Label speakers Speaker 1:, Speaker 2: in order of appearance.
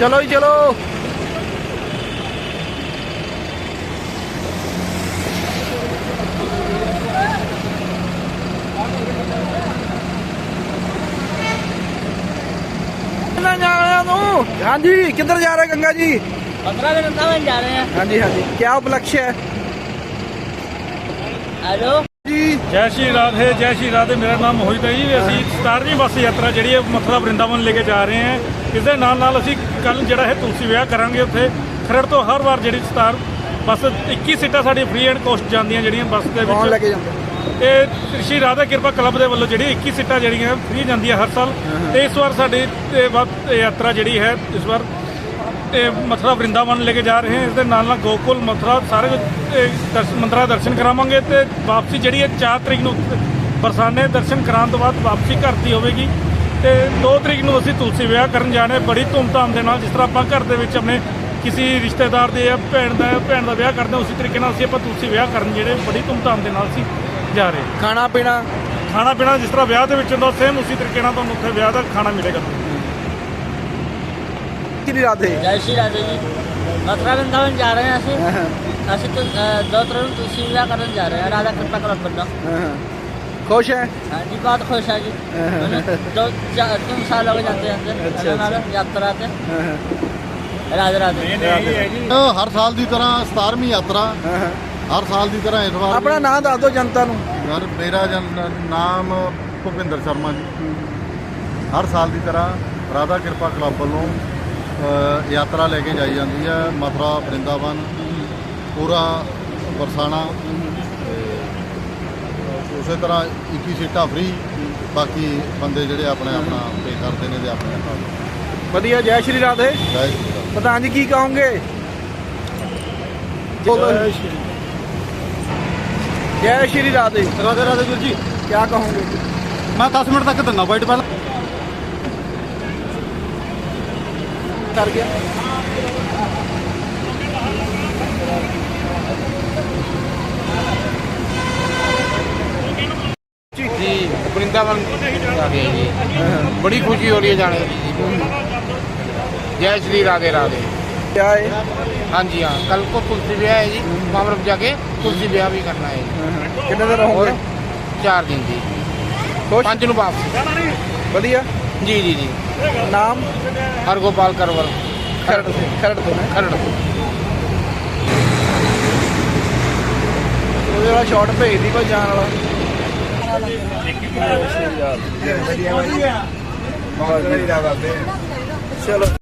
Speaker 1: ਚਲੋ ਜੀ ਚਲੋ। ਕਿੰਨਾ ਜਾ ਰਿਹਾ ਤੂੰ? ਹਾਂਜੀ ਕਿੱਧਰ ਜਾ ਰਹੇ ਗੰਗਾ ਜੀ?
Speaker 2: 15 ਦਿਨ ਤਾਂ ਜਾ ਰਹੇ ਹਾਂ
Speaker 1: ਹਾਂਜੀ ਹਾਂਜੀ। ਕੀ ਉਪਲਕਸ਼ ਹੈ?
Speaker 2: ਹੈਲੋ?
Speaker 1: ਜੀ
Speaker 3: ਸ਼੍ਰੀ ਰਾਧੇ ਜੈ ਸ਼੍ਰੀ ਰਾਧੇ ਮੇਰਾ ਨਾਮ ਮੋਹਿਤ ਹੈ ਜੀ। ਅਸੀਂ 17ਵੀਂ ਬੱਸ ਯਾਤਰਾ ਜਿਹੜੀ ਹੈ ਮਥੁਰਾ ਵਰਿੰਦਾਵਨ ਲੈ ਕੇ ਜਾ ਰਹੇ ਹਾਂ। ਇਸ ਦੇ ਨਾਲ ਨਾਲ ਅਸੀਂ ਕੱਲ ਜਿਹੜਾ ਹੈ ਤੁਲਸੀ ਵਿਆਹ ਕਰਾਂਗੇ ਉੱਥੇ। ਖਰੜ ਤੋਂ ਹਰ ਵਾਰ ਜਿਹੜੀ 17 ਬੱਸ 21 ਸੀਟਾਂ ਸਾਡੀ ਫ੍ਰੀ ਐਂਡ ਕੋਸਟ ਜਾਂਦੀਆਂ ਜਿਹੜੀਆਂ ਬੱਸ ਦੇ
Speaker 1: ਕੌਣ ਲੈ
Speaker 3: ਵਿੱਚ
Speaker 1: ਕੇ ਜਾਂਦੇ?
Speaker 3: ਇਹ ਸ਼੍ਰੀ ਰਾਧਾ ਕਿਰਪਾ ਕਲੱਬ ਦੇ ਵੱਲੋਂ ਜਿਹੜੀ 21 ਸੀਟਾਂ ਜਿਹੜੀਆਂ ਫ੍ਰੀ ਜਾਂਦੀਆਂ ਹਰ ਸਾਲ। ਤੇ ਇਸ ਵਾਰ ਸਾਡੀ ਯਾਤਰਾ ਜਿਹੜੀ ਹੈ ਇਸ ਵਾਰ ਮਥੁਰਾ ਵਰਿੰਦਾਵਨ ਲੈ ਕੇ ਜਾ ਰਹੇ ਹਾਂ। ਇਸ ਦੇ ਨਾਲ ਨਾਲ ਗੋਕੁਲ ਮਥੁਰਾ ਸਾਰੇ ਇਹ ਦਰਸ਼ਨ ਮੰਦਰਾਂ ਦਰਸ਼ਨ ਕਰਾਵਾਂਗੇ ਤੇ ਵਾਪਸੀ ਜਿਹੜੀ ਹੈ 4 ਤਰੀਕ ਨੂੰ ਬਰਸਾਨੇ ਦਰਸ਼ਨ ਕਰਾਉਣ ਤੋਂ ਬਾਅਦ ਵਾਪਸੀ ਘਰ ਦੀ ਹੋਵੇਗੀ। ਤੇ 2 ਤਰੀਕ ਨੂੰ ਅਸੀਂ ਤੁਲਸੀ ਵਿਆਹ ਕਰਨ ਜਾਣਾ ਬੜੀ ਧੂਮਧਾਮ ਦੇ ਨਾਲ ਜਿਸ ਤਰ੍ਹਾਂ ਆਪਾਂ ਘਰ ਦੇ ਵਿੱਚ ਆਪਣੇ ਕਿਸੇ ਰਿਸ਼ਤੇਦਾਰ ਦੇ ਜਾਂ ਭੈਣ ਦਾ ਭੈਣ ਦਾ ਵਿਆਹ ਕਰਦੇ ਹਾਂ ਉਸੇ ਤਰੀਕੇ ਨਾਲ ਅਸੀਂ ਆਪਾਂ ਤੁਲਸੀ ਵਿਆਹ ਕਰਨ ਜਿਹੜੇ ਬੜੀ ਧੂਮਧਾਮ ਦੇ ਨਾਲ ਅਸੀਂ ਜਾ ਰਹੇ ਹਾਂ।
Speaker 1: ਖਾਣਾ ਪੀਣਾ
Speaker 3: ਖਾਣਾ ਪੀਣਾ ਜਿਸ ਤਰ੍ਹਾਂ ਵਿਆਹ ਦੇ ਵਿੱਚ ਹੁੰਦਾ ਸੇਮ ਉਸੇ ਤਰੀਕੇ ਨਾਲ ਤੁਹਾਨੂੰ ਉੱਥੇ ਵਿਆਹ ਦਾ ਖਾਣਾ ਮਿਲੇਗਾ।
Speaker 1: ਕਿਹਦੀ ਰਾਧੇ
Speaker 2: जय श्री राधे जी मथुरा वृंदावन जा रहे हैं ਅਸੀਂ ਅਸੀਂ तो दो तरह तुलसी विवाह करने जा रहे हैं राधा कृपा क्लब बंदा
Speaker 1: ਖੁਸ਼ ਹੈ
Speaker 2: हाँ जी बहुत खुश है जी मैंने दो चा- तीन साल हो गए जाते जाते
Speaker 1: अच्छा,
Speaker 2: अच्छा यात्रा आते राधे राधे
Speaker 4: ਇਹ ਹਰ ਸਾਲ ਦੀ ਤਰ੍ਹਾਂ 17ਵੀਂ ਯਾਤਰਾ ਹਰ ਸਾਲ ਦੀ ਤਰ੍ਹਾਂ ਇਸ ਵਾਰ
Speaker 1: ਆਪਣਾ ਨਾਮ ਦੱਸ ਦਿਓ ਜਨਤਾ ਨੂੰ
Speaker 4: ਯਾਰ ਮੇਰਾ ਜਨ- ਨਾਮ ਭੁਪਿੰਦਰ ਸ਼ਰਮਾ ਜੀ ਹਰ ਸਾਲ ਦੀ ਤਰ੍ਹਾਂ ਰਾਧਾ ਕਿਰਪਾ ਕਲੱਬ ਵੱਲੋਂ ਅ, ਯਾਤਰਾ ਲੈ ਕੇ ਜਾਈ ਜਾਂਦੀ ਹੈ। ਮਥੁਰਾ ਬ੍ਰਿੰਦਾਵਨ ਪੂਰਾ ਬਰਸਾਣਾ। ਤੇ ਉਸੇ ਤਰ੍ਹਾਂ 21 ਸੀਟਾਂ ਫ੍ਰੀ ਬਾਕੀ ਬੰਦੇ ਜਿਹੜੇ ਆਪਣੇ ਆਪਣਾ ਪੇ ਕਰਦੇ ਨੇ ਤੇ ਆਪਣੇ ਆਪਣਾ
Speaker 1: ਵਧੀਆ ਜੈ ਸ਼੍ਰੀ ਰਾਧੇ।
Speaker 4: ਜੈ ਸ਼੍ਰੀ ਰਾਮ
Speaker 1: ਪ੍ਰਧਾਨ ਜੀ ਕੀ ਕਹੋਗੇ? ਜੈ। ਸ਼੍ਰੀ ਜੈ ਸ਼੍ਰੀ ਰਾਧੇ।
Speaker 4: ਰਾਧੇ ਰਾਧੇ ਗੁਰੂ ਜੀ
Speaker 1: ਕੀ ਕਹੋਗੇ?
Speaker 4: ਮੈਂ 10 ਮਿੰਟ ਤੱਕ ਦਿੰਦਾ ਵਾਈਟ ਪਹਿਲਾਂ
Speaker 1: ਕਰ ਗਿਆ
Speaker 5: जी वृंदावन जा रहे हैं जी बड़ी खुशी हो रही है जाने की जी जय श्री राधे राधे
Speaker 1: क्या है
Speaker 5: हाँ जी हाँ कल को तुलसी ब्याह है जी मामरप जाके तुलसी ब्याह भी करना है जी
Speaker 1: ਕਿੰਨੇ ਦਿਨ ਹੋ
Speaker 5: और
Speaker 1: ਗਏ
Speaker 5: चार दिन जी
Speaker 1: ਖੁਸ਼
Speaker 5: पाँच दिन वापस
Speaker 1: ਵਧੀਆ
Speaker 5: जी जी जी
Speaker 1: ਨਾਮ
Speaker 5: हर गोपाल करवर
Speaker 1: ਖਰੜ ਤੋਂ ਖਰੜ ਤੋਂ ਹੈ
Speaker 5: खरड़
Speaker 1: ਉਹਦੇ ਵਾਲਾ ਸ਼ਾਟ ਭੇਜਦੀ ਕੋਈ ਜਾਣ ਵਾਲਾ ਚਲੋ